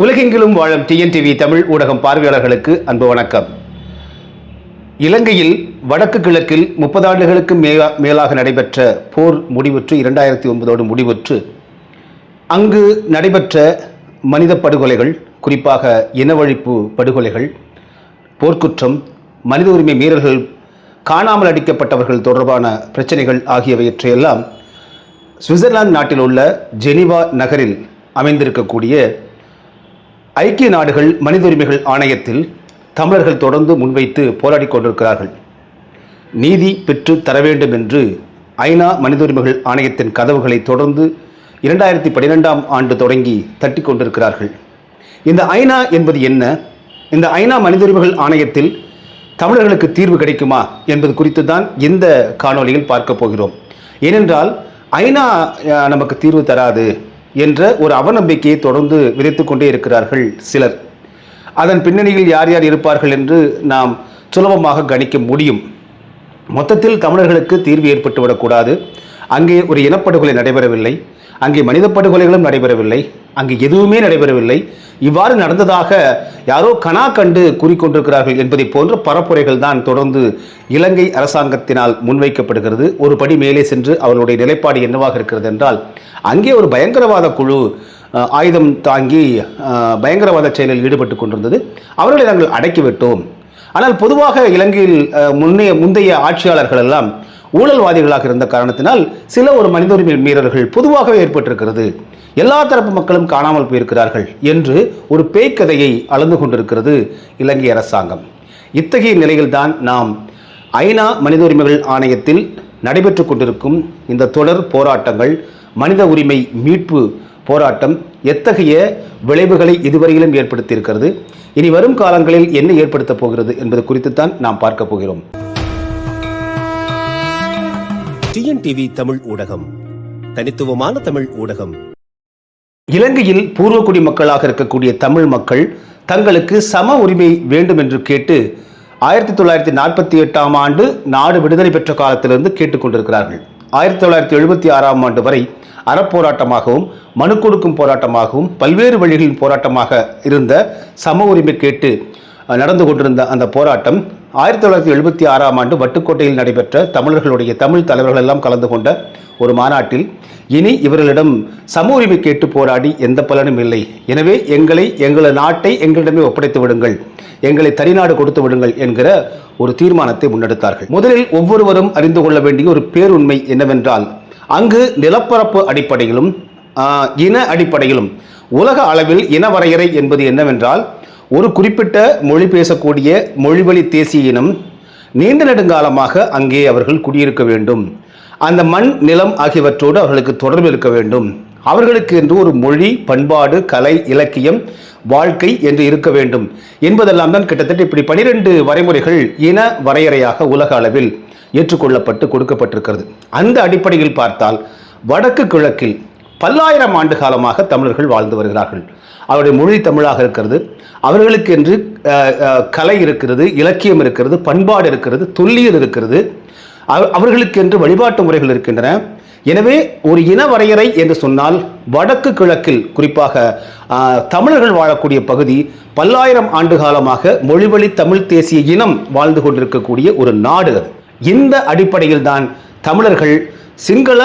உலகெங்கிலும் வாழும் டிஎன்டிவி தமிழ் ஊடகம் பார்வையாளர்களுக்கு அன்பு வணக்கம். இலங்கையில் வடக்கு கிழக்கில் முப்பது ஆண்டுகளுக்கு மேலா மேலாக நடைபெற்ற போர் முடிவுற்று இரண்டாயிரத்தி ஒன்பதோடு முடிவுற்று அங்கு நடைபெற்ற மனித படுகொலைகள் குறிப்பாக இனவழிப்பு படுகொலைகள் போர்க்குற்றம் மனித உரிமை மீறல்கள் காணாமல் அடிக்கப்பட்டவர்கள் தொடர்பான பிரச்சனைகள் ஆகியவற்றையெல்லாம் சுவிட்சர்லாந்து நாட்டில் உள்ள ஜெனிவா நகரில் அமைந்திருக்கக்கூடிய ஐக்கிய நாடுகள் மனித உரிமைகள் ஆணையத்தில் தமிழர்கள் தொடர்ந்து முன்வைத்து போராடி கொண்டிருக்கிறார்கள். நீதி பெற்று தர வேண்டும் என்று ஐநா மனித உரிமைகள் ஆணையத்தின் கதவுகளை தொடர்ந்து இரண்டாயிரத்தி பன்னிரெண்டாம் ஆண்டு தொடங்கி தட்டி கொண்டிருக்கிறார்கள். இந்த ஐநா என்பது என்ன? இந்த ஐநா மனித உரிமைகள் ஆணையத்தில் தமிழர்களுக்கு தீர்வு கிடைக்குமா என்பது குறித்து தான் இந்த காணொளியில் பார்க்க போகிறோம். ஏனென்றால் ஐநா நமக்கு தீர்வு தராது. என்ற ஒரு அவநம்பிக்கையை தொடர்ந்து விதைத்து கொண்டே இருக்கிறார்கள் சிலர். அதன் பின்னணியில் யார் யார் இருப்பார்கள் என்று நாம் சுலபமாக கணிக்க முடியும். மொத்தத்தில் தமிழர்களுக்கு தீர்வு ஏற்பட்டுவிடக்கூடாது அங்கே ஒரு இனப்படுகொலை நடைபெறவில்லை. அங்கே மனித படுகொலைகளும் நடைபெறவில்லை. அங்கே எதுவுமே நடைபெறவில்லை. இவ்வாறு நடந்ததாக யாரோ கனா கண்டு கூறிக்கொண்டிருக்கிறார்கள் என்பதை போன்ற பரப்புரைகள் தான் தொடர்ந்து இலங்கை அரசாங்கத்தினால் முன்வைக்கப்படுகிறது. ஒரு படி மேலே சென்று அவர்களுடைய நிலைப்பாடு என்னவாக இருக்கிறது என்றால் அங்கே ஒரு பயங்கரவாத குழு ஆயுதம் தாங்கி பயங்கரவாத செயலில் ஈடுபட்டு கொண்டிருந்தது. அவர்களை நாங்கள் அடக்கிவிட்டோம். ஆனால் பொதுவாக இலங்கையில் முன்னைய முந்தைய ஆட்சியாளர்கள் எல்லாம் ஊழல்வாதிகளாக இருந்த காரணத்தினால் சில ஒரு மனித உரிமை மீறல்கள் பொதுவாகவே ஏற்பட்டிருக்கிறது. எல்லா தரப்பு மக்களும் காணாமல் போயிருக்கிறார்கள் என்று ஒரு பேய்க்கதையை அளந்து கொண்டிருக்கிறது இலங்கை அரசாங்கம். இத்தகைய நிலையில்தான் நாம் ஐநா மனித உரிமைகள் ஆணையத்தில் நடைபெற்று கொண்டிருக்கும் இந்த தொடர் போராட்டங்கள் மனித உரிமை மீட்பு போராட்டம் எத்தகைய விளைவுகளை இதுவரையிலும் ஏற்படுத்தியிருக்கிறது இனி வரும் காலங்களில் என்ன ஏற்படுத்தப் போகிறது என்பது குறித்துத்தான் நாம் பார்க்க போகிறோம். டிஎன்டிவி தமிழ் ஊடகம். தனித்துவமான தமிழ் ஊடகம். இலங்கையில் பூர்வக்குடி மக்களாக இருக்கக்கூடிய தமிழ் மக்கள் தங்களுக்கு சம உரிமை வேண்டும் என்று கேட்டு ஆயிரத்தி தொள்ளாயிரத்தி நாற்பத்தி எட்டாம் ஆண்டு நாடு விடுதலை பெற்ற காலத்திலிருந்து கேட்டுக்கொண்டிருக்கிறார்கள் ஆயிரத்தி தொள்ளாயிரத்தி எழுபத்தி ஆறாம் ஆண்டு வரை அறப்போராட்டமாகவும் மனு கொடுக்கும் போராட்டமாகவும் பல்வேறு வழிகளின் போராட்டமாக இருந்த சம உரிமை கேட்டு நடந்து கொண்டிருந்த அந்த போராட்டம் ஆயிரத்தி தொள்ளாயிரத்தி எழுபத்தி ஆறாம் ஆண்டு வட்டுக்கோட்டையில் நடைபெற்ற தமிழர்களுடைய தமிழ் தலைவர்கள் எல்லாம் கலந்து கொண்ட ஒரு மாநாட்டில் இனி இவர்களிடம் சம உரிமை கேட்டு போராடி எந்த பலனும் இல்லை. எனவே எங்களை எங்களது நாட்டை எங்களிடமே ஒப்படைத்து விடுங்கள் எங்களை தனிநாடு கொடுத்து விடுங்கள் என்கிற ஒரு தீர்மானத்தை முன்னெடுத்தார்கள். முதலில் ஒவ்வொருவரும் அறிந்து கொள்ள வேண்டிய ஒரு பேருண்மை என்னவென்றால் அங்கு நிலப்பரப்பு அடிப்படையிலும் இன அடிப்படையிலும் உலக அளவில் இன வரையறை என்பது என்னவென்றால் ஒரு குறிப்பிட்ட மொழி பேசக்கூடிய மொழிவழி தேசிய இனம் நீண்ட நெடுங்காலமாக அங்கே அவர்கள் குடியிருக்க வேண்டும். அந்த மண் நிலம் ஆகியவற்றோடு அவர்களுக்கு தொடர்பு இருக்க வேண்டும். அவர்களுக்கு என்று ஒரு மொழி பண்பாடு கலை இலக்கியம் வாழ்க்கை என்று இருக்க வேண்டும். என்பதெல்லாம் தான் கிட்டத்தட்ட இப்படி பனிரெண்டு வரைமுறைகள் இன வரையறையாக உலக அளவில் ஏற்றுக்கொள்ளப்பட்டு கொடுக்கப்பட்டிருக்கிறது. அந்த அடிப்படையில் பார்த்தால் வடக்கு கிழக்கில் பல்லாயிரம் ஆண்டு காலமாக தமிழர்கள் வாழ்ந்து வருகிறார்கள். அவருடைய மொழி தமிழாக இருக்கிறது. அவர்களுக்கு என்று கலை இருக்கிறது இலக்கியம் இருக்கிறது பண்பாடு இருக்கிறது தொல்லியல் இருக்கிறது. அவர்களுக்கு என்று வழிபாட்டு முறைகள் இருக்கின்றன. எனவே ஒரு இன வரையறை என்று சொன்னால் வடக்கு கிழக்கில் குறிப்பாக தமிழர்கள் வாழக்கூடிய பகுதி பல்லாயிரம் ஆண்டு காலமாக மொழிவழி தமிழ் தேசிய இனம் வாழ்ந்து கொண்டிருக்கக்கூடிய ஒரு நாடு அது. இந்த அடிப்படையில் தான் தமிழர்கள் சிங்கள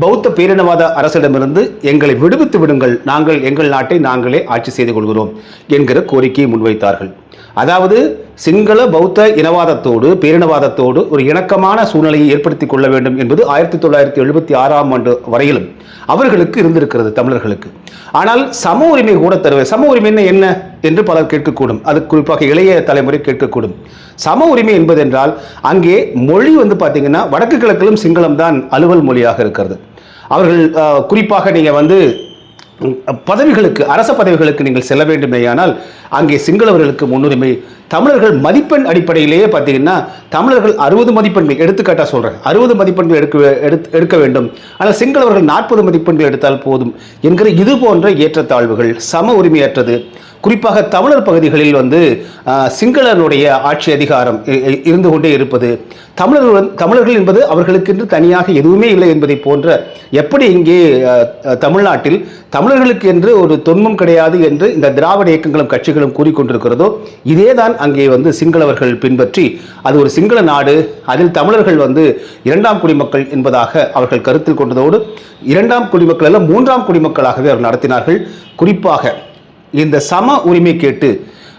பௌத்த பேரினவாத அரசிடமிருந்து எங்களை விடுவித்து விடுங்கள். நாங்கள் எங்கள் நாட்டை நாங்களே ஆட்சி செய்து கொள்கிறோம் என்கிற கோரிக்கையை முன்வைத்தார்கள். அதாவது சிங்கள பௌத்த இனவாதத்தோடு பேரினவாதத்தோடு ஒரு இணக்கமான சூழ்நிலையை ஏற்படுத்திக் கொள்ள வேண்டும் என்பது ஆயிரத்தி தொள்ளாயிரத்தி எழுபத்தி ஆறாம் ஆண்டு வரையிலும் அவர்களுக்கு இருந்திருக்கிறது தமிழர்களுக்கு. ஆனால் சம உரிமை கூட தருவது சம உரிமை என்ன? என்று பலர் கேட்கக்கூடும். அது குறிப்பாக இளைய தலைமுறை கேட்கக்கூடும். சம உரிமை என்பது என்றால் அங்கே மொழி வந்து பார்த்தீங்கன்னா வடக்கு கிழக்கிலும் சிங்களம் தான் அலுவல் மொழியாக இருக்கிறது. அவர்கள் குறிப்பாக நீங்கள் வந்து பதவிகளுக்கு அரச பதவிகளுக்கு நீங்கள் செல்ல வேண்டுமேயானால் அங்கே சிங்களவர்களுக்கு முன்னுரிமை தமிழர்கள் மதிப்பெண் அடிப்படையிலேயே பார்த்தீங்கன்னா தமிழர்கள் அறுபது மதிப்பெண்கள் எடுத்துக்காட்டாக சொல்கிறேன் அறுபது மதிப்பெண்கள் எடுக்க எடுத்து எடுக்க வேண்டும். ஆனால் சிங்களவர்கள் நாற்பது மதிப்பெண்கள் எடுத்தால் போதும் என்கிற இது போன்ற ஏற்றத்தாழ்வுகள் சம உரிமையற்றது. குறிப்பாக தமிழர் பகுதிகளில் வந்து சிங்களனுடைய ஆட்சி அதிகாரம் இ- இருந்து கொண்டே இருப்பது. தமிழர்கள் தமிழர்கள் என்பது அவர்களுக்கென்று தனியாக எதுவுமே இல்லை என்பதை போன்ற எப்படி இங்கே தமிழ்நாட்டில் தமிழர்களுக்கு என்று ஒரு தொன்மம் கிடையாது என்று இந்த திராவிட இயக்கங்களும் கட்சிகளும் கூறிக்கொண்டிருக்கிறதோ இதேதான் அங்கே வந்து சிங்களவர்கள் பின்பற்றி அது ஒரு சிங்கள நாடு அதில் தமிழர்கள் வந்து இரண்டாம் குடிமக்கள் என்பதாக அவர்கள் கருத்தில் கொண்டதோடு இரண்டாம் குடிமக்கள் அல்ல மூன்றாம் குடிமக்களாகவே அவர் நடத்தினார்கள். குறிப்பாக இந்த சம உரிமை கேட்டு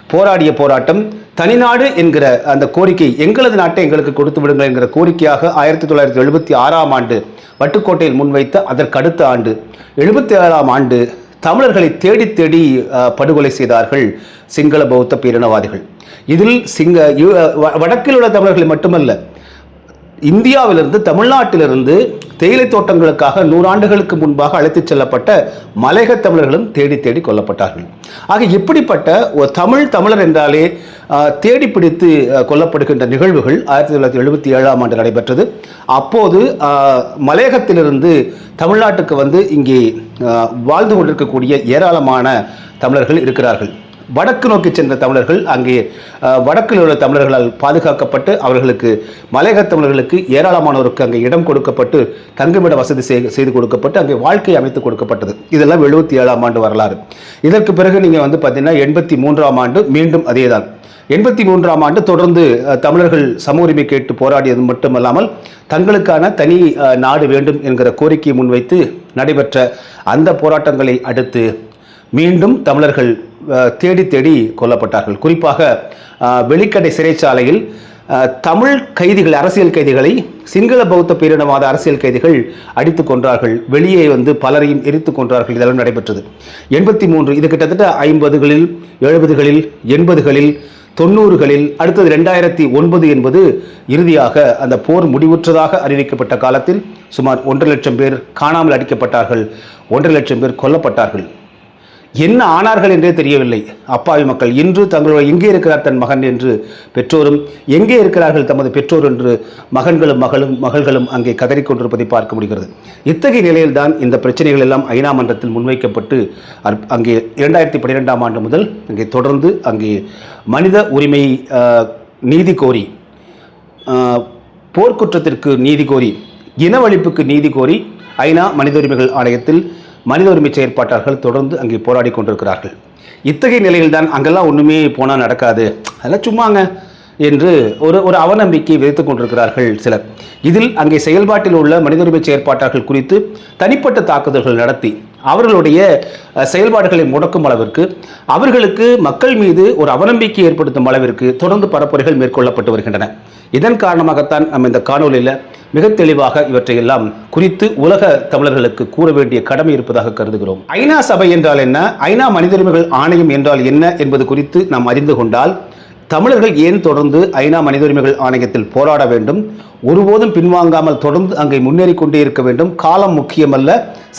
போராடிய போராட்டம் தனிநாடு என்கிற அந்த கோரிக்கை எங்களது நாட்டை எங்களுக்கு கொடுத்து விடுங்கள் என்கிற கோரிக்கையாக ஆயிரத்தி தொள்ளாயிரத்தி எழுபத்தி ஆறாம் ஆண்டு வட்டுக்கோட்டையில் முன்வைத்த அதற்கு அடுத்த ஆண்டு எழுபத்தி ஏழாம் ஆண்டு தமிழர்களை தேடி தேடி படுகொலை செய்தார்கள் சிங்கள பௌத்த பேரினவாதிகள். இதில் சிங்க வ- வடக்கில் உள்ள தமிழர்களை மட்டுமல்ல இந்தியாவிலிருந்து தமிழ்நாட்டிலிருந்து தேயிலை தோட்டங்களுக்காக நூறாண்டுகளுக்கு முன்பாக அழைத்துச் செல்லப்பட்ட மலையக தமிழர்களும் தேடி தேடி கொல்லப்பட்டார்கள். ஆக இப்படிப்பட்ட ஒரு தமிழ் தமிழர் என்றாலே தேடி பிடித்து கொல்லப்படுகின்ற நிகழ்வுகள் ஆயிரத்தி தொள்ளாயிரத்தி எழுபத்தி ஏழாம் ஆண்டு நடைபெற்றது. அப்போது மலையகத்திலிருந்து தமிழ்நாட்டுக்கு வந்து இங்கே வாழ்ந்து கொண்டிருக்கக்கூடிய ஏராளமான தமிழர்கள் இருக்கிறார்கள். வடக்கு நோக்கி சென்ற தமிழர்கள் அங்கே வடக்கில் உள்ள தமிழர்களால் பாதுகாக்கப்பட்டு அவர்களுக்கு மலையக தமிழர்களுக்கு ஏராளமானோருக்கு அங்கே இடம் கொடுக்கப்பட்டு தங்குமிட வசதி செய்து கொடுக்கப்பட்டு அங்கே வாழ்க்கை அமைத்து கொடுக்கப்பட்டது. இதெல்லாம் எழுபத்தி ஏழாம் ஆண்டு வரலாறு. இதற்கு பிறகு நீங்கள் வந்து பார்த்தீங்கன்னா எண்பத்தி மூன்றாம் ஆண்டு மீண்டும் அதே தான் எண்பத்தி மூன்றாம் ஆண்டு தொடர்ந்து தமிழர்கள் சம உரிமை கேட்டு போராடியது மட்டுமல்லாமல் தங்களுக்கான தனி நாடு வேண்டும் என்கிற கோரிக்கையை முன்வைத்து நடைபெற்ற அந்த போராட்டங்களை அடுத்து மீண்டும் தமிழர்கள் தேடி தேடி கொல்லப்பட்டார்கள். குறிப்பாக வெளிக்கடை சிறைச்சாலையில் தமிழ் கைதிகள் அரசியல் கைதிகளை சிங்கள பௌத்த பேரினவாத அரசியல் கைதிகள் அடித்து கொன்றார்கள். வெளியே வந்து பலரையும் எரித்துக் கொன்றார்கள். இதெல்லாம் நடைபெற்றது. எண்பத்தி மூன்று இது கிட்டத்தட்ட ஐம்பதுகளில் எழுபதுகளில் எண்பதுகளில் தொண்ணூறுகளில் அடுத்தது ரெண்டாயிரத்தி ஒன்பது என்பது இறுதியாக அந்த போர் முடிவுற்றதாக அறிவிக்கப்பட்ட காலத்தில் சுமார் ஒன்றரை லட்சம் பேர் காணாமல் அடிக்கப்பட்டார்கள். ஒன்றரை லட்சம் பேர் கொல்லப்பட்டார்கள். என்ன ஆனார்கள் என்றே தெரியவில்லை. அப்பாவி மக்கள் இன்று தங்களுடைய எங்கே இருக்கிறார் தன் மகன் என்று பெற்றோரும் எங்கே இருக்கிறார்கள் தமது பெற்றோர் என்று மகன்களும் மகளும் மகள்களும் அங்கே கதறிக்கொண்டிருப்பதை பார்க்க முடிகிறது. இத்தகைய நிலையில்தான் இந்த பிரச்சனைகள் எல்லாம் ஐநா மன்றத்தில் முன்வைக்கப்பட்டு அங்கே இரண்டாயிரத்தி பன்னிரெண்டாம் ஆண்டு முதல் அங்கே தொடர்ந்து அங்கே மனித உரிமை நீதி கோரி போர்க்குற்றத்திற்கு நீதி கோரி இனவழிப்புக்கு நீதி கோரி ஐநா மனித உரிமைகள் ஆணையத்தில் மனித உரிமை செயற்பாட்டாளர்கள் தொடர்ந்து அங்கே போராடி கொண்டிருக்கிறார்கள். இத்தகைய நிலையில்தான் அங்கெல்லாம் ஒன்றுமே போனால் நடக்காது. அதெல்லாம் சும்மாங்க என்று ஒரு ஒரு அவநம்பிக்கை விதைத்துக் கொண்டிருக்கிறார்கள் சிலர். இதில் அங்கே செயல்பாட்டில் உள்ள மனித உரிமை செயற்பாட்டாளர்கள் குறித்து தனிப்பட்ட தாக்குதல்கள் நடத்தி அவர்களுடைய செயல்பாடுகளை முடக்கும் அளவிற்கு அவர்களுக்கு மக்கள் மீது ஒரு அவநம்பிக்கை ஏற்படுத்தும் அளவிற்கு தொடர்ந்து பரப்புரைகள் மேற்கொள்ளப்பட்டு வருகின்றன. இதன் காரணமாகத்தான் நம்ம இந்த காணொலியில் மிக தெளிவாக இவற்றையெல்லாம் குறித்து உலக தமிழர்களுக்கு கூற வேண்டிய கடமை இருப்பதாக கருதுகிறோம். ஐநா சபை என்றால் என்ன? ஐநா மனித உரிமைகள் ஆணையம் என்றால் என்ன என்பது குறித்து நாம் அறிந்து கொண்டால் தமிழர்கள் ஏன் தொடர்ந்து ஐநா மனித உரிமைகள் ஆணையத்தில் போராட வேண்டும்? ஒருபோதும் பின்வாங்காமல் தொடர்ந்து அங்கே முன்னேறி கொண்டே இருக்க வேண்டும். காலம் முக்கியமல்ல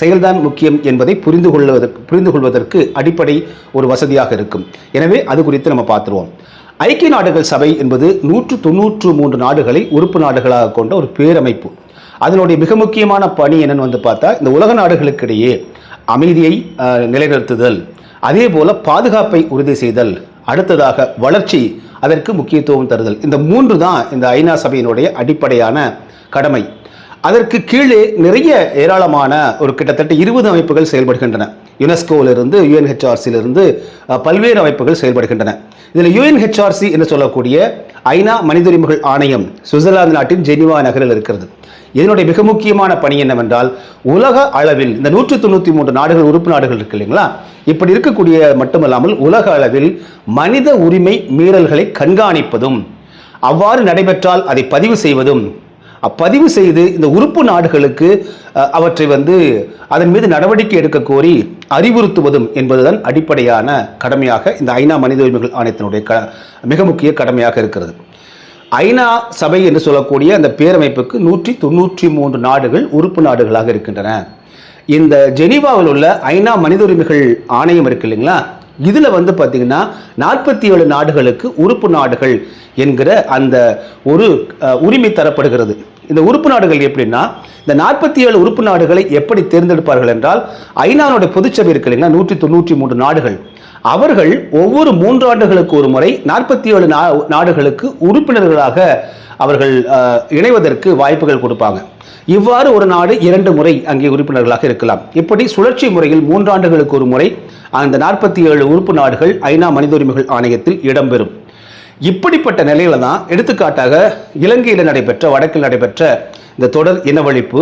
செயல்தான் முக்கியம் என்பதை புரிந்து கொள்வதற்கு புரிந்து கொள்வதற்கு அடிப்படை ஒரு வசதியாக இருக்கும். எனவே அது குறித்து நம்ம பார்த்துருவோம். ஐக்கிய நாடுகள் சபை என்பது நூற்று தொண்ணூற்று மூன்று நாடுகளை உறுப்பு நாடுகளாக கொண்ட ஒரு பேரமைப்பு. அதனுடைய மிக முக்கியமான பணி என்னன்னு வந்து பார்த்தா இந்த உலக நாடுகளுக்கிடையே அமைதியை நிலைநிறுத்துதல் அதே போல பாதுகாப்பை உறுதி செய்தல். அடுத்ததாக வளர்ச்சி அதற்கு முக்கியத்துவம் தருதல். இந்த மூன்று தான் இந்த ஐநா சபையினுடைய அடிப்படையான கடமை. அதற்கு கீழே நிறைய ஏராளமான ஒரு கிட்டத்தட்ட இருபது அமைப்புகள் செயல்படுகின்றன. யுனெஸ்கோவிலிருந்து யுஎன்ஹெச்ஆர்சியிலிருந்து பல்வேறு அமைப்புகள் செயல்படுகின்றன. இதில் யுஎன்ஹெச்ஆர்சி என்று சொல்லக்கூடிய ஐநா மனித உரிமைகள் ஆணையம் சுவிட்சர்லாந்து நாட்டின் ஜெனிவா நகரில் இருக்கிறது. இதனுடைய மிக முக்கியமான பணி என்னவென்றால் உலக அளவில் இந்த நூற்றி தொண்ணூற்றி மூன்று நாடுகள் உறுப்பு நாடுகள் இருக்கு இல்லைங்களா? இப்படி இருக்கக்கூடிய மட்டுமல்லாமல் உலக அளவில் மனித உரிமை மீறல்களை கண்காணிப்பதும் அவ்வாறு நடைபெற்றால் அதை பதிவு செய்வதும் அப்பதிவு செய்து இந்த உறுப்பு நாடுகளுக்கு அவற்றை வந்து அதன் மீது நடவடிக்கை எடுக்க கோரி அறிவுறுத்துவதும் என்பதுதான் அடிப்படையான கடமையாக இந்த ஐநா மனித உரிமைகள் ஆணையத்தினுடைய க மிக முக்கிய கடமையாக இருக்கிறது. ஐநா சபை என்று சொல்லக்கூடிய அந்த பேரமைப்புக்கு நூற்றி தொண்ணூற்றி மூன்று நாடுகள் உறுப்பு நாடுகளாக இருக்கின்றன. இந்த ஜெனீவாவில் உள்ள ஐநா மனித உரிமைகள் ஆணையம் இருக்கு இல்லைங்களா? இதில் வந்து பார்த்திங்கன்னா நாற்பத்தி ஏழு நாடுகளுக்கு உறுப்பு நாடுகள் என்கிற அந்த ஒரு உரிமை தரப்படுகிறது. இந்த உறுப்பு நாடுகள் எப்படின்னா இந்த நாற்பத்தி ஏழு உறுப்பு நாடுகளை எப்படி தேர்ந்தெடுப்பார்கள் என்றால் ஐநாவுடைய பொதுச்சபை இருக்கு நூற்றி தொண்ணூற்றி மூன்று நாடுகள். அவர்கள் ஒவ்வொரு மூன்று ஆண்டுகளுக்கு ஒரு முறை நாற்பத்தி ஏழு நாடுகளுக்கு உறுப்பினர்களாக அவர்கள் அஹ், இணைவதற்கு வாய்ப்புகள் கொடுப்பாங்க. இவ்வாறு ஒரு நாடு இரண்டு முறை அங்கே உறுப்பினர்களாக இருக்கலாம். இப்படி சுழற்சி முறையில் மூன்றாண்டுகளுக்கு ஒரு முறை அந்த நாற்பத்தி ஏழு உறுப்பு நாடுகள் ஐநா மனித உரிமைகள் ஆணையத்தில் இடம்பெறும். இப்படிப்பட்ட நிலையில தான் எடுத்துக்காட்டாக இலங்கையில் நடைபெற்ற வடக்கில் நடைபெற்ற இந்த தொடர் இனவழிப்பு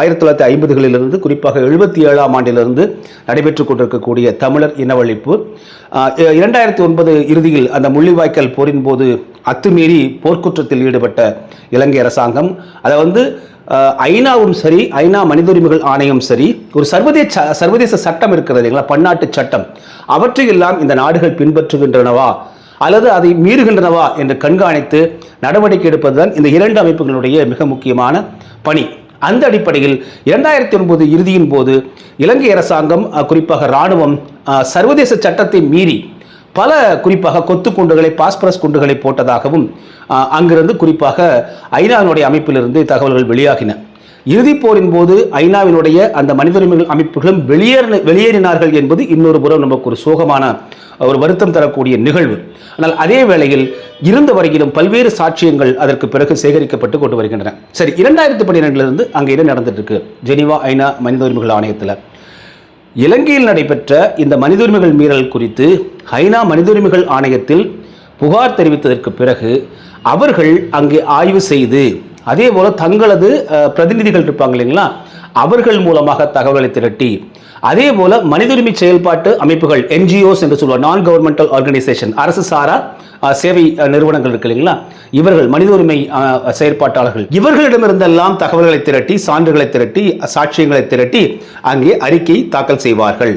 ஆயிரத்தி தொள்ளாயிரத்தி ஐம்பதுகளிலிருந்து குறிப்பாக எழுபத்தி ஏழாம் ஆண்டிலிருந்து நடைபெற்றுக் கொண்டிருக்கக்கூடிய தமிழர் இனவழிப்பு. இரண்டாயிரத்தி ஒன்பது இறுதியில் அந்த முள்ளிவாய்க்கால் போரின் போது அத்துமீறி போர்க்குற்றத்தில் ஈடுபட்ட இலங்கை அரசாங்கம் அதை வந்து ஐநாவும் சரி ஐநா மனித உரிமைகள் ஆணையம் சரி ஒரு சர்வதேச சர்வதேச சட்டம் இருக்கிறது இல்லைங்களா? பன்னாட்டு சட்டம். அவற்றையெல்லாம் இந்த நாடுகள் பின்பற்றுகின்றனவா? அல்லது அதை மீறுகின்றனவா என்று கண்காணித்து நடவடிக்கை எடுப்பதுதான் இந்த இரண்டு அமைப்புகளுடைய மிக முக்கியமான பணி. அந்த அடிப்படையில் இரண்டாயிரத்தி ஒன்பது இறுதியின் போது இலங்கை அரசாங்கம் குறிப்பாக இராணுவம் சர்வதேச சட்டத்தை மீறி பல குறிப்பாக கொத்து குண்டுகளை பாஸ்பரஸ் குண்டுகளை போட்டதாகவும் அங்கிருந்து குறிப்பாக ஐநாவினுடைய அமைப்பிலிருந்து தகவல்கள் வெளியாகின. இறுதிப் போரின் போது ஐநாவினுடைய அந்த மனித உரிமைகள் அமைப்புகளும் வெளியேற வெளியேறினார்கள் என்பது இன்னொரு புறம் நமக்கு ஒரு சோகமான ஒரு வருத்தம் தரக்கூடிய நிகழ்வு. ஆனால் அதே வேளையில் இருந்த வரையிலும் பல்வேறு சாட்சியங்கள் அதற்கு பிறகு சேகரிக்கப்பட்டு கொண்டு வருகின்றன. சரி இரண்டாயிரத்தி பன்னிரெண்டிலிருந்து அங்கே என்ன நடந்துட்டு இருக்கு ஐநா மனித உரிமைகள் ஆணையத்தில். இலங்கையில் நடைபெற்ற இந்த மனித உரிமைகள் மீறல் குறித்து ஐநா மனித உரிமைகள் ஆணையத்தில் புகார் தெரிவித்ததற்கு பிறகு அவர்கள் அங்கே ஆய்வு செய்து அதே போல தங்களது பிரதிநிதிகள் இருப்பாங்க இல்லைங்களா? அவர்கள் மூலமாக தகவல்களை திரட்டி அதே போல மனித உரிமை செயல்பாட்டு அமைப்புகள் என்ஜிஓஸ் என்று சொல்லுவார் நான் கவர்மெண்டல் ஆர்கனைசேஷன் அரசு சாரா சேவை நிறுவனங்கள் இருக்கு இல்லைங்களா? இவர்கள் மனித உரிமை செயற்பாட்டாளர்கள். இவர்களிடமிருந்தெல்லாம் தகவல்களை திரட்டி சான்றுகளை திரட்டி சாட்சியங்களை திரட்டி அங்கே அறிக்கை தாக்கல் செய்வார்கள்.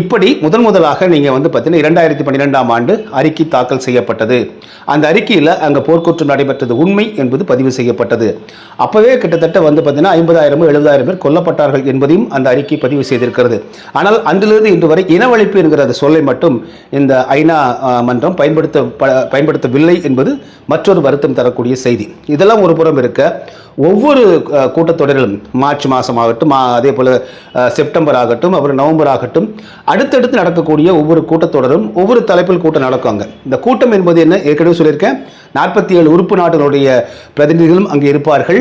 இப்படி முதன் முதலாக நீங்க வந்து பார்த்தீங்கன்னா இரண்டாயிரத்தி பன்னிரெண்டாம் ஆண்டு அறிக்கை தாக்கல் செய்யப்பட்டது. அந்த அறிக்கையில் அங்கே போர்க்குற்றம் நடைபெற்றது உண்மை என்பது பதிவு செய்யப்பட்டது. அப்பவே கிட்டத்தட்ட வந்து பார்த்தீங்கன்னா ஐம்பதாயிரமோ எழுபதாயிரம் பேர் கொல்லப்பட்டார்கள் என்பதையும் அந்த அறிக்கை பதிவு செய்திருக்கிறது. ஆனால் அன்றிலிருந்து இன்று வரை இனவழிப்பு என்கிற அந்த சொல்லை மட்டும் இந்த ஐநா மன்றம் பயன்படுத்த ப- பயன்படுத்தவில்லை என்பது மற்றொரு வருத்தம் தரக்கூடிய செய்தி. இதெல்லாம் ஒரு புறம் இருக்க ஒவ்வொரு கூட்டத்தொடரிலும் மார்ச் மாதம் ஆகட்டும் மா- அதே போல் செப்டம்பர் ஆகட்டும் அப்புறம் நவம்பர் ஆகட்டும் அடுத்தடுத்து நடக்கக்கூடிய ஒவ்வொரு கூட்டத்தொடரும் ஒவ்வொரு தலைப்பில் கூட்டம் நடக்குவாங்க இந்த கூட்டம் என்பது என்ன? ஏற்கனவே சொல்லியிருக்கேன். நாற்பத்தி ஏழு உறுப்பு நாடுகளுடைய பிரதிநிதிகளும் அங்கே இருப்பார்கள்.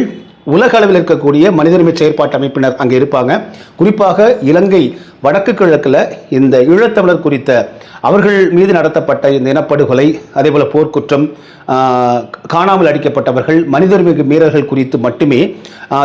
உலக அளவில் இருக்கக்கூடிய மனித செயற்பாட்டு அமைப்பினர் அங்கே இருப்பாங்க. குறிப்பாக இலங்கை வடக்கு கிழக்கில் இந்த ஈழத்தமிழர் குறித்த அவர்கள் மீது நடத்தப்பட்ட இந்த இனப்படுகொலை அதே போல போர்க்குற்றம் காணாமல் அடிக்கப்பட்டவர்கள் மனித உரிமை மீறல்கள் குறித்து மட்டுமே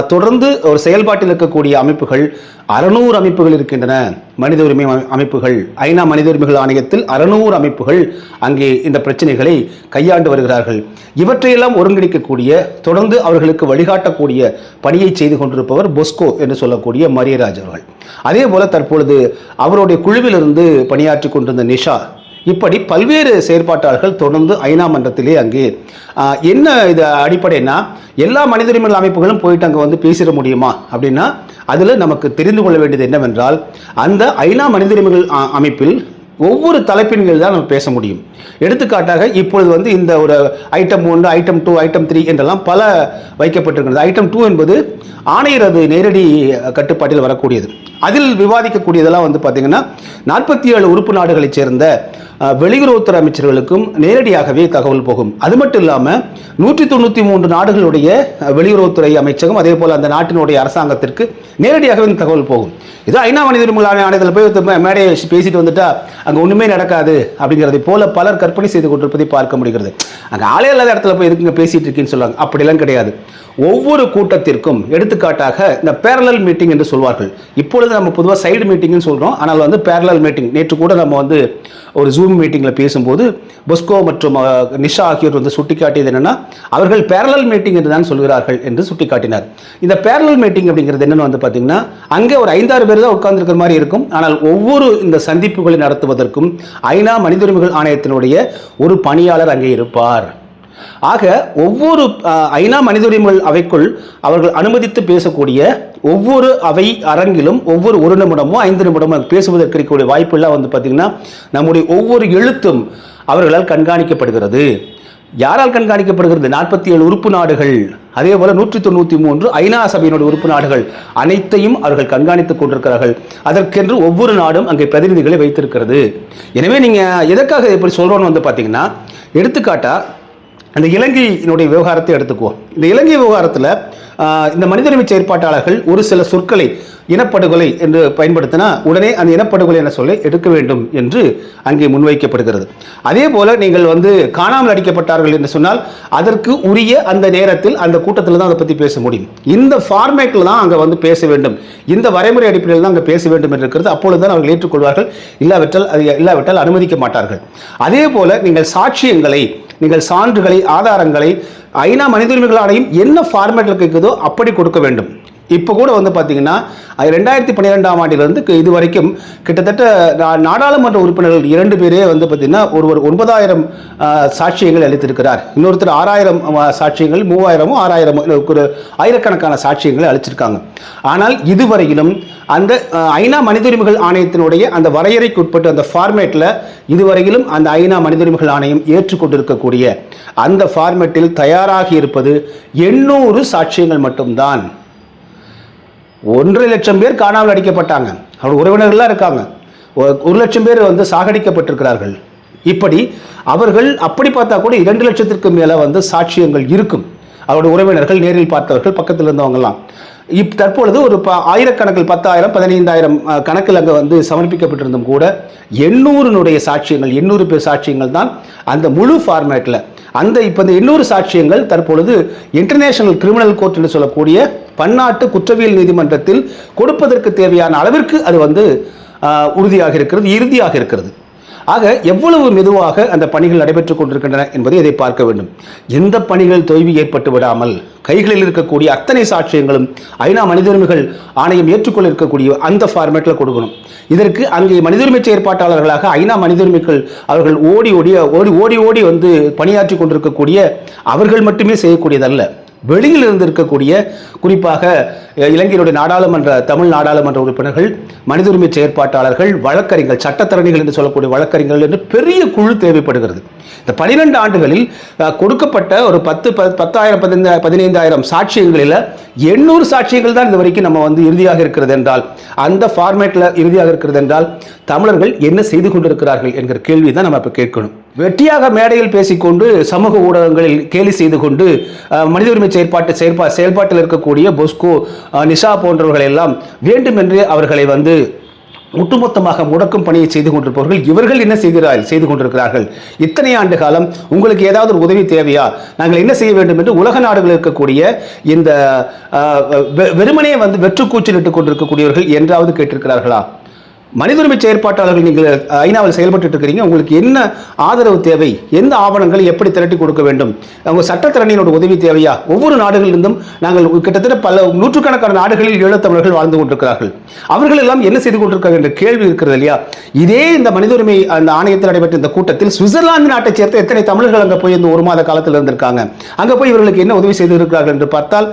தொடர்ந்து ஒரு செயல்பாட்டில் இருக்கக்கூடிய அமைப்புகள் அறநூறு அமைப்புகள் இருக்கின்றன. மனித உரிமை அமை- அமைப்புகள் ஐநா மனித உரிமைகள் ஆணையத்தில் அறநூறு அமைப்புகள் அங்கே இந்த பிரச்சனைகளை கையாண்டு வருகிறார்கள். இவற்றையெல்லாம் ஒருங்கிணைக்கக்கூடிய தொடர்ந்து அவர்களுக்கு வழிகாட்டக்கூடிய பணியை செய்து கொண்டிருப்பவர் பொஸ்கோ என்று சொல்லக்கூடிய மரியராஜ் அவர்கள். அதே போல தற்பொழுது அவருடைய குழுவிலிருந்து பணியாற்றி கொண்டிருந்த நிஷா இப்படி பல்வேறு செயற்பாட்டாளர்கள் தொடர்ந்து ஐநா மன்றத்திலே அங்கே என்ன இது அடிப்படைனா எல்லா மனித அமைப்புகளும் போயிட்டு அங்கே வந்து பேசிட முடியுமா? அப்படின்னா அதில் நமக்கு தெரிந்து கொள்ள வேண்டியது என்னவென்றால் அந்த ஐநா மனித உரிமைகள் அமைப்பில் ஒவ்வொரு தலைப்பின் கீழ் தான் நம்ம பேச முடியும். எடுத்துக்காட்டாக இப்பொழுது வந்து இந்த ஒரு ஐட்டம் ஒன்று ஐட்டம் டூ ஐட்டம் த்ரீ என்றெல்லாம் பல வைக்கப்பட்டிருக்கிறது ஐட்டம் டூ என்பது ஆணையரது நேரடி கட்டுப்பாட்டில் வரக்கூடியது. அதில் விவாதிக்கக்கூடியதெல்லாம் வந்து பார்த்தீங்கன்னா நாற்பத்தி ஏழு உறுப்பு நாடுகளைச் சேர்ந்த வெளியுறவுத்துறை அமைச்சர்களுக்கும் நேரடியாகவே தகவல் போகும். அது மட்டும் இல்லாமல் நூற்றி தொண்ணூற்றி மூன்று நாடுகளுடைய வெளியுறவுத்துறை அமைச்சகம் அதே போல் அந்த நாட்டினுடைய அரசாங்கத்திற்கு நேரடியாகவே இந்த தகவல் போகும். இது ஐநா மனித உரிமைகள் ஆணையத்தில் போய் மேடையை பேசிட்டு வந்துட்டா அங்கே ஒன்றுமே நடக்காது அப்படிங்கிறதை போல பலர் கற்பனை செய்து கொண்டிருப்பதை பார்க்க முடிகிறது. அங்கே ஆளே இல்லாத இடத்துல போய் எதுக்குங்க பேசிட்டு இருக்கீன்னு சொல்லுவாங்க. அப்படிலாம் கிடையாது. ஒவ்வொரு கூட்டத்திற்கும் எடுத்துக்காட்டாக இந்த பேரலல் மீட்டிங் என்று சொல்வார்கள். இப்பொழுது நம்ம பொதுவாக சைடு மீட்டிங்னு சொல்கிறோம் ஆனால் வந்து பேரலல் மீட்டிங் நேற்று கூட நம்ம வந்து ஒரு ஜூம் மீட்டிங்கில் பேசும்போது பொஸ்கோ மற்றும் நிஷா ஆகியோர் வந்து சுட்டிக்காட்டியது என்னன்னா அவர்கள் பேரலல் மீட்டிங் என்று தான் சொல்கிறார்கள் என்று சுட்டிக்காட்டினார். இந்த பேரலல் மீட்டிங் அப்படிங்கிறது என்னன்னு வந்து பார்த்தீங்கன்னா அங்கே ஒரு ஐந்தாறு பேர் தான் உட்கார்ந்துருக்கிற மாதிரி இருக்கும். ஆனால் ஒவ்வொரு இந்த சந்திப்புகளை நடத்துவது நடத்துவதற்கும் ஐநா மனித உரிமைகள் ஆணையத்தினுடைய ஒரு பணியாளர் அங்கே இருப்பார். ஆக ஒவ்வொரு ஐநா மனித உரிமைகள் அவைக்குள் அவர்கள் அனுமதித்து பேசக்கூடிய ஒவ்வொரு அவை அரங்கிலும் ஒவ்வொரு ஒரு நிமிடமோ ஐந்து நிமிடமோ பேசுவதற்கு இருக்கக்கூடிய வாய்ப்பெல்லாம் வந்து பார்த்திங்கன்னா நம்முடைய ஒவ்வொரு எழுத்தும் அவர்களால் கண்காணிக்கப்படுகிறது. யாரால் கண்காணிக்கப்படுகிறது? நாற்பத்தி ஏழு உறுப்பு நாடுகள். அதே போல நூற்றி தொண்ணூற்றி மூன்று ஐநா சபையினுடைய உறுப்பு நாடுகள் அனைத்தையும் அவர்கள் கண்காணித்துக் கொண்டிருக்கிறார்கள். அதற்கென்று ஒவ்வொரு நாடும் அங்கே பிரதிநிதிகளை வைத்திருக்கிறது. எனவே நீங்கள் எதற்காக எப்படி சொல்கிறோன்னு வந்து பார்த்தீங்கன்னா எடுத்துக்காட்டா அந்த இலங்கையினுடைய விவகாரத்தை எடுத்துக்குவோம். இந்த இலங்கை விவகாரத்தில் இந்த மனிதரிமை செயற்பாட்டாளர்கள் ஒரு சில சொற்களை இனப்படுகொலை என்று பயன்படுத்தினா உடனே அந்த இனப்படுகொலை என சொல்லி எடுக்க வேண்டும் என்று அங்கே முன்வைக்கப்படுகிறது. அதே போல நீங்கள் வந்து காணாமல் அடிக்கப்பட்டார்கள் என்று சொன்னால் அதற்கு உரிய அந்த நேரத்தில் அந்த கூட்டத்தில் தான் அதை பற்றி பேச முடியும். இந்த ஃபார்மேட்டில் தான் அங்கே வந்து பேச வேண்டும். இந்த வரைமுறை அடிப்படையில் தான் அங்கே பேச வேண்டும் என்று இருக்கிறது. அப்பொழுது தான் அவர்கள் ஏற்றுக்கொள்வார்கள். இல்லாவிட்டால் அது இல்லாவிட்டால் அனுமதிக்க மாட்டார்கள். அதே போல நீங்கள் சாட்சியங்களை நீங்கள் சான்றுகளை ஆதாரங்களை ஐநா மனித உரிமைகள் ஆணையம் என்ன ஃபார்மேட்டில் கேட்குதோ அப்படி கொடுக்க வேண்டும். இப்போ கூட வந்து பார்த்தீங்கன்னா ரெண்டாயிரத்தி பன்னிரெண்டாம் ஆண்டிலிருந்து இது வரைக்கும் கிட்டத்தட்ட நா- நாடாளுமன்ற உறுப்பினர்கள் இரண்டு பேரே வந்து பார்த்தீங்கன்னா ஒருவர் ஒன்பதாயிரம் சாட்சியங்கள் அளித்திருக்கிறார். இன்னொருத்தர் ஆறாயிரம் சாட்சியங்கள் மூவாயிரமும் ஆறாயிரமும் ஒரு ஆயிரக்கணக்கான சாட்சியங்களை அளிச்சிருக்காங்க. ஆனால் இதுவரையிலும் அந்த ஐநா மனித உரிமைகள் ஆணையத்தினுடைய அந்த வரையறைக்கு உட்பட்டு அந்த ஃபார்மேட்டில் இதுவரையிலும் அந்த ஐநா மனித உரிமைகள் ஆணையம் ஏற்றுக்கொண்டிருக்கக்கூடிய அந்த ஃபார்மேட்டில் தயார் தயாராகி இருப்பது எண்ணூறு சாட்சியங்கள் மட்டும்தான். ஒன்றரை லட்சம் பேர் காணாமல் அடிக்கப்பட்டாங்க. அவருடைய உறவினர்கள்லாம் இருக்காங்க. ஒரு லட்சம் பேர் வந்து சாகடிக்கப்பட்டிருக்கிறார்கள். இப்படி அவர்கள் அப்படி பார்த்தா கூட இரண்டு லட்சத்திற்கு மேலே வந்து சாட்சியங்கள் இருக்கும். அவருடைய உறவினர்கள் நேரில் பார்த்தவர்கள் பக்கத்தில் இருந்தவங்கலாம். இப் தற்பொழுது ஒரு ப ஆயிரக்கணக்கில் பத்தாயிரம் பதினைந்தாயிரம் கணக்கில் அங்கே வந்து சமர்ப்பிக்கப்பட்டிருந்தும் கூட எண்ணூறுனுடைய சாட்சியங்கள் எண்ணூறு பேர் சாட்சியங்கள் தான் அந்த முழு ஃபார்மேட்டில் அந்த இப்போ இந்த எண்ணூறு சாட்சியங்கள் தற்பொழுது இன்டர்நேஷனல் கிரிமினல் கோர்ட் என்று சொல்லக்கூடிய பன்னாட்டு குற்றவியல் நீதிமன்றத்தில் கொடுப்பதற்கு தேவையான அளவிற்கு அது வந்து உறுதியாக இருக்கிறது இறுதியாக இருக்கிறது. ஆக எவ்வளவு மெதுவாக அந்த பணிகள் நடைபெற்றுக் கொண்டிருக்கின்றன என்பதை இதை பார்க்க வேண்டும். எந்த பணிகள் தொய்வு ஏற்பட்டு விடாமல் கைகளில் இருக்கக்கூடிய அத்தனை சாட்சியங்களும் ஐநா மனித உரிமைகள் ஆணையம் ஏற்றுக்கொள்ள இருக்கக்கூடிய அந்த ஃபார்மேட்டில் கொடுக்கணும். இதற்கு அங்கே மனித உரிமை செயற்பாட்டாளர்களாக ஐநா மனித உரிமைகள் அவர்கள் ஓடி ஓடி ஓடி ஓடி ஓடி வந்து பணியாற்றி கொண்டிருக்கக்கூடிய அவர்கள் மட்டுமே செய்யக்கூடியதல்ல. வெளியில் இருந்து இருக்கக்கூடிய குறிப்பாக இலங்கையினுடைய நாடாளுமன்ற தமிழ் நாடாளுமன்ற உறுப்பினர்கள் மனித உரிமை செயற்பாட்டாளர்கள் வழக்கறிஞர்கள் சட்டத்தரணிகள் என்று சொல்லக்கூடிய வழக்கறிஞர்கள் என்று பெரிய குழு தேவைப்படுகிறது. இந்த பனிரெண்டு ஆண்டுகளில் கொடுக்கப்பட்ட ஒரு பத்து ப- பத்தாயிரம் பதினைந்து பதினைந்தாயிரம் சாட்சியங்களில் எண்ணூறு சாட்சியங்கள் தான் இது வரைக்கும் நம்ம வந்து இறுதியாக இருக்கிறது என்றால் அந்த ஃபார்மேட்டில் இறுதியாக இருக்கிறது என்றால் தமிழர்கள் என்ன செய்து கொண்டிருக்கிறார்கள் என்கிற கேள்வி தான் நம்ம இப்போ கேட்கணும். வெற்றியாக மேடையில் பேசிக்கொண்டு சமூக ஊடகங்களில் கேலி செய்து கொண்டு மனித உரிமை செயற்பாட்டு செயற்பா செயல்பாட்டில் இருக்கக்கூடிய பொஸ்கோ நிஷா போன்றவர்கள் எல்லாம் வேண்டுமென்றே அவர்களை வந்து ஒட்டுமொத்தமாக முடக்கும் பணியை செய்து கொண்டிருப்பவர்கள் இவர்கள் என்ன செய்கிறார்கள் செய்து கொண்டிருக்கிறார்கள்? இத்தனை ஆண்டு காலம் உங்களுக்கு ஏதாவது ஒரு உதவி தேவையா? நாங்கள் என்ன செய்ய வேண்டும் என்று உலக நாடுகளில் இருக்கக்கூடிய இந்த வெ- வெறுமனே வந்து வெற்று கூச்சலிட்டுக் கொண்டிருக்கக்கூடியவர்கள் என்றாவது கேட்டிருக்கிறார்களா? மனித உரிமை செயற்பாட்டாளர்கள் நீங்கள் ஐநாவில் செயல்பட்டு இருக்கிறீங்க உங்களுக்கு என்ன ஆதரவு தேவை? எந்த ஆவணங்களை எப்படி திரட்டி கொடுக்க வேண்டும்? உங்கள் சட்டத்திறனோட உதவி தேவையா? ஒவ்வொரு நாடுகளிலிருந்தும் நாங்கள் கிட்டத்தட்ட பல நூற்றுக்கணக்கான நாடுகளில் ஈழத்தமிழர்கள் வாழ்ந்து கொண்டிருக்கிறார்கள். அவர்கள் எல்லாம் என்ன செய்து கொண்டிருக்காங்க என்ற கேள்வி இருக்கிறது இல்லையா? இதே இந்த மனித உரிமை அந்த ஆணையத்தில் நடைபெற்ற இந்த கூட்டத்தில் சுவிட்சர்லாந்து நாட்டை சேர்ந்த எத்தனை தமிழர்கள் அங்கே போய் இந்த ஒரு மாத காலத்தில் இருந்திருக்காங்க? அங்கே போய் இவர்களுக்கு என்ன உதவி செய்திருக்கிறார்கள் என்று பார்த்தால்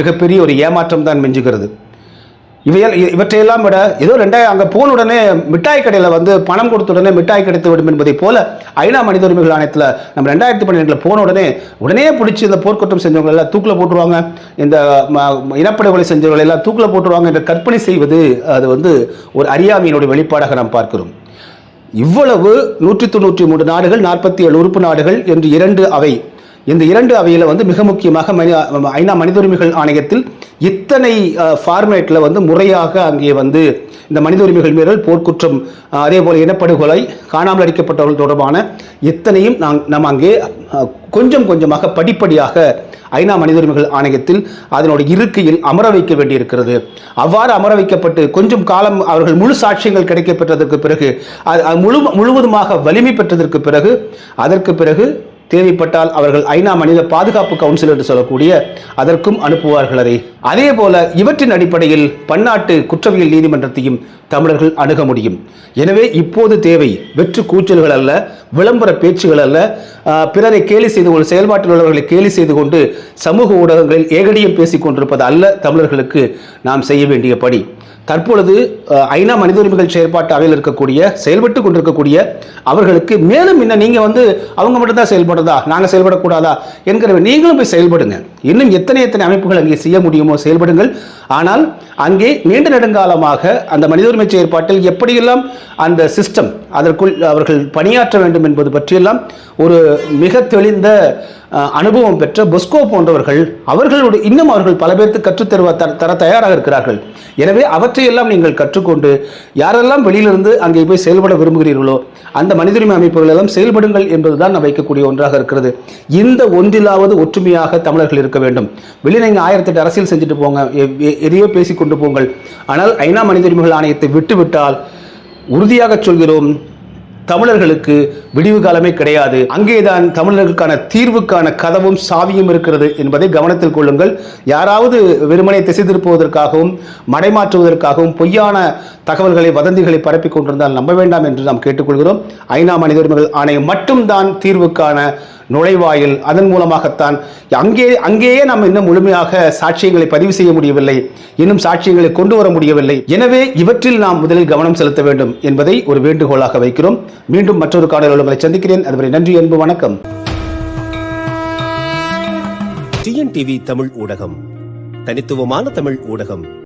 மிகப்பெரிய ஒரு ஏமாற்றம் தான் மிஞ்சுகிறது. இவையெல்லாம் இ- இவற்றையெல்லாம் விட ஏதோ ரெண்டாயிரம் அங்கே போன உடனே மிட்டாய் கடையில் வந்து பணம் கொடுத்த உடனே மிட்டாய் கிடைத்து விடும் என்பதை போல ஐநா மனித உரிமைகள் ஆணையத்தில் நம்ம ரெண்டாயிரத்தி பன்னெண்டில் போன உடனே உடனே பிடிச்சி இந்த போர்க்குற்றம் செஞ்சவங்க எல்லாம் தூக்கில் போட்டுருவாங்க. இந்த ம- இனப்படுகொலை செஞ்சவங்களை எல்லாம் தூக்கில் போட்டுருவாங்க என்ற கற்பனை செய்வது அது வந்து ஒரு அறியாமையினுடைய வெளிப்பாடாக நாம் பார்க்கிறோம். இவ்வளவு நூற்றி தொண்ணூற்றி மூன்று நாடுகள் நாற்பத்தி ஏழு உறுப்பு நாடுகள் என்று இரண்டு அவை. இந்த இரண்டு அவையில் வந்து மிக முக்கியமாக மனி ஐநா மனித உரிமைகள் ஆணையத்தில் இத்தனை ஃபார்மேட்டில் வந்து முறையாக அங்கே வந்து இந்த மனித உரிமைகள் மீறல் போர்க்குற்றம் அதே போல் இனப்படுகொலை காணாமல் அடிக்கப்பட்டவர்கள் தொடர்பான இத்தனையும் நாம் நம்ம அங்கே கொஞ்சம் கொஞ்சமாக படிப்படியாக ஐநா மனித உரிமைகள் ஆணையத்தில் அதனுடைய இருக்கையில் அமர வைக்க வேண்டியிருக்கிறது. அவ்வாறு அமர வைக்கப்பட்டு கொஞ்சம் காலம் அவர்கள் முழு சாட்சியங்கள் கிடைக்கப்பெற்றதற்கு பிறகு அது முழு முழுவதுமாக வலிமை பெற்றதற்கு பிறகு அதற்கு பிறகு தேவைப்பட்டால் அவர்கள் ஐநா மனித பாதுகாப்பு கவுன்சில் என்று சொல்லக்கூடிய அதற்கும் அனுப்புவார்கள் அதை. அதே போல இவற்றின் அடிப்படையில் பன்னாட்டு குற்றவியல் நீதிமன்றத்தையும் தமிழர்கள் அணுக முடியும். எனவே இப்போது தேவை வெற்று கூச்சல்கள் அல்ல விளம்பர பேச்சுகள் அல்ல. பிறரை கேலி செய்து கொண்டு செயல்பாட்டில் உள்ளவர்களை கேலி செய்து கொண்டு சமூக ஊடகங்களில் ஏகடியம் பேசிக் கொண்டிருப்பது அல்ல தமிழர்களுக்கு நாம் செய்ய வேண்டிய பணி. தற்பொழுது ஐநா மனித உரிமைகள் செயற்பாட்டு அவையில் இருக்கக்கூடிய செயல்பட்டு கொண்டிருக்கக்கூடிய அவர்களுக்கு மேலும் இன்னும் நீங்க வந்து அவங்க மட்டும்தான் செயல்படுறதா நாங்கள் செயல்படக்கூடாதா என்கிற நீங்களும் போய் செயல்படுங்க. இன்னும் எத்தனை எத்தனை அமைப்புகள் அங்கே செய்ய முடியுமோ செயல்படுங்கள். ஆனால் அங்கே நீண்ட நெடுங்காலமாக அந்த மனித உரிமை செயற்பாட்டில் எப்படியெல்லாம் அந்த சிஸ்டம் அதற்குள் அவர்கள் பணியாற்ற வேண்டும் என்பது பற்றியெல்லாம் ஒரு மிக தெளிந்த அனுபவம் பெற்ற பொஸ்கோ போன்றவர்கள் அவர்களோடு இன்னும் அவர்கள் பல பேருக்கு கற்றுத்தருவ தர தர தயாராக இருக்கிறார்கள். எனவே அவற்றையெல்லாம் நீங்கள் கற்றுக்கொண்டு யாரெல்லாம் வெளியிலிருந்து அங்கே போய் செயல்பட விரும்புகிறீர்களோ அந்த மனிதுரிமை அமைப்புகள் எல்லாம் செயல்படுங்கள் என்பதுதான் நான் வைக்கக்கூடிய ஒன்றாக இருக்கிறது. இந்த ஒன்றிலாவது ஒற்றுமையாக தமிழர்கள் இருக்க வேண்டும். வெளியே நீங்கள் ஆயிரத்தெட்டு அரசியல் செஞ்சுட்டு போங்க எ- எதையோ பேசி கொண்டு போங்கள். ஆனால் ஐநா மனித உரிமைகள் ஆணையத்தை விட்டுவிட்டால் உறுதியாக சொல்கிறோம் தமிழர்களுக்கு விடிவு காலமே கிடையாது. அங்கேதான் தமிழர்களுக்கான தீர்வுக்கான கதவும் சாவியும் இருக்கிறது என்பதை கவனத்தில் கொள்ளுங்கள். யாராவது வெறுமனை திசை திருப்புவதற்காகவும் மடைமாற்றுவதற்காகவும் பொய்யான தகவல்களை வதந்திகளை பரப்பி கொண்டிருந்தால் நம்ப வேண்டாம் என்று நாம் கேட்டுக்கொள்கிறோம். ஐநா மனித உரிமைகள் ஆணையம் மட்டும்தான் தீர்வுக்கான நுழைவாயில் அதன் மூலமாகத்தான் அங்கே அங்கேயே நாம் இன்னும் முழுமையாக சாட்சியங்களை பதிவு செய்ய முடியவில்லை. இன்னும் சாட்சியங்களை கொண்டு வர முடியவில்லை. எனவே இவற்றில் நாம் முதலில் கவனம் செலுத்த வேண்டும் என்பதை ஒரு வேண்டுகோளாக வைக்கிறோம். மீண்டும் மற்றொரு காணொலி உங்களை சந்திக்கிறேன். அதுவரை நன்றி அன்பு வணக்கம். டிஎன்டிவி தமிழ் ஊடகம். தனித்துவமான தமிழ் ஊடகம்.